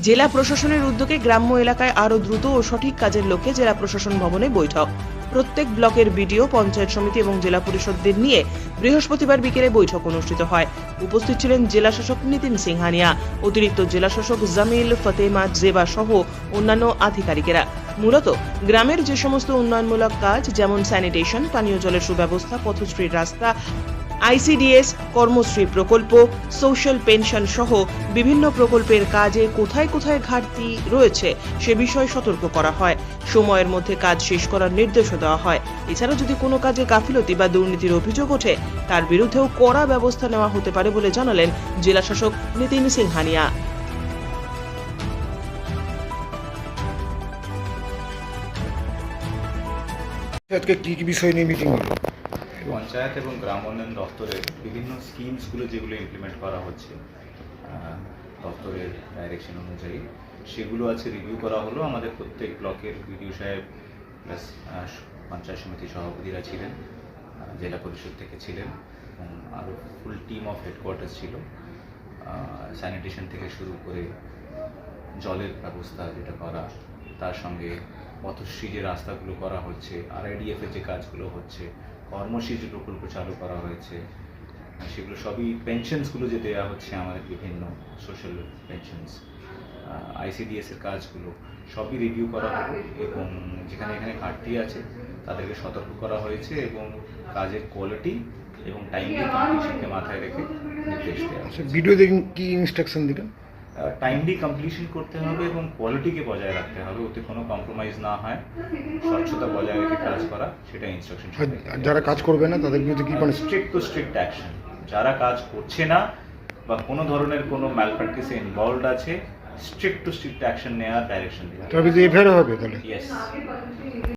জেলা প্রশাসনের উদ্যোগে গ্রাম্য এলাকায় আরও দ্রুত ও সঠিক কাজের লক্ষ্যে জেলা প্রশাসন ভবনে বৈঠক। প্রত্যেক ব্লকের বিডিও, পঞ্চায়েত সমিতি এবং জেলা পরিষদদের নিয়ে বৃহস্পতিবার বিকেলে বৈঠক অনুষ্ঠিত হয়। উপস্থিত ছিলেন জেলা শাসক নিতিন সিংহানিয়া, অতিরিক্ত জেলা শাসক জামিল ফতেমা জেবা সহ অন্যান্য আধিকারিকেরা। মূলত গ্রামের যে সমস্ত উন্নয়নমূলক কাজ, যেমন স্যানিটেশন, পানীয় জলের সুব্যবস্থা, পথশ্রীর রাস্তা আইসিডিএস, কর্মশ্রী প্রকল্প, সোশ্যাল পেনশন সহ বিভিন্ন প্রকল্পের কাজে কোথায় কোথায় ঘাটতি রয়েছে সে বিষয়ে সতর্ক করা হয়। সময়ের মধ্যে কাজ শেষ করার নির্দেশও দেওয়া হয়। এছাড়া যদি কোনো কাজে গাফিলতি বা দুর্নীতির অভিযোগ ওঠে, তার বিরুদ্ধেও কড়া ব্যবস্থা নেওয়া হতে পারে বলে জানালেন জেলা শাসক নিতিন সিংহানিয়া আজকে কি কি বিষয় নিয়ে মিটিং হলো? পঞ্চায়েত এবং গ্রাম উন্নয়ন দপ্তরের বিভিন্ন স্কিমসগুলো যেগুলো ইমপ্লিমেন্ট করা হচ্ছে দপ্তরের ডাইরেকশন অনুযায়ী, সেগুলো আছে রিভিউ করা হলো। আমাদের প্রত্যেক ব্লকের বিডিও সাহেব প্লাস পঞ্চায়েত সমিতি সভাপতিরা ছিলেন জেলা পরিষদ থেকে ছিলেন এবং আরও ফুল টিম অফ হেডকোয়ার্টার ছিল। স্যানিটেশন থেকে শুরু করে জলের ব্যবস্থা যেটা করা, তার সঙ্গে পথশ্রী যে রাস্তাগুলো করা হচ্ছে আর এর যে কাজগুলো হচ্ছে কর্মশ্রী যে প্রকল্প চালু করা হয়েছে। সেগুলো সবই পেনশনসগুলো যে দেওয়া হচ্ছে আমাদের বিভিন্ন সোশ্যাল পেনশনস আইসিডিএস এর কাজগুলো সবই রিভিউ করা হবে এবং যেখানে এখানে ঘাটতি আছে তাদেরকে সতর্ক করা হয়েছে এবং কাজের কোয়ালিটি এবং টাইমলি কমপ্লিশনকে মাথায় রেখে নির্দেশ দেওয়া হয়েছে। ভিডিওতে কি ইনস্ট্রাকশন দিলেন? টাইমলি কমপ্লিশন করতে হবে এবং কোয়ালিটিকে বজায় রাখতে হবে ওতে কোনো কম্প্রোমাইজ না হয় স্বচ্ছতা বজায় কাজ করা সেটা ইনস্ট্রাকশন যারা কাজ করবে না তাদের বিরুদ্ধে কি মানে স্ট্রিক্ট টু স্ট্রিক্ট অ্যাকশন যারা কাজ করছে না বা কোনো ধরনের কোনো ম্যাল প্র্যাকটিসে ইনভলভড আছে স্ট্রিক্ট টু স্ট্রিক্ট অ্যাকশন নেওয়ার ডাইরেকশন দিবে তবে এফআইআর হবে তাহলে? ইয়েস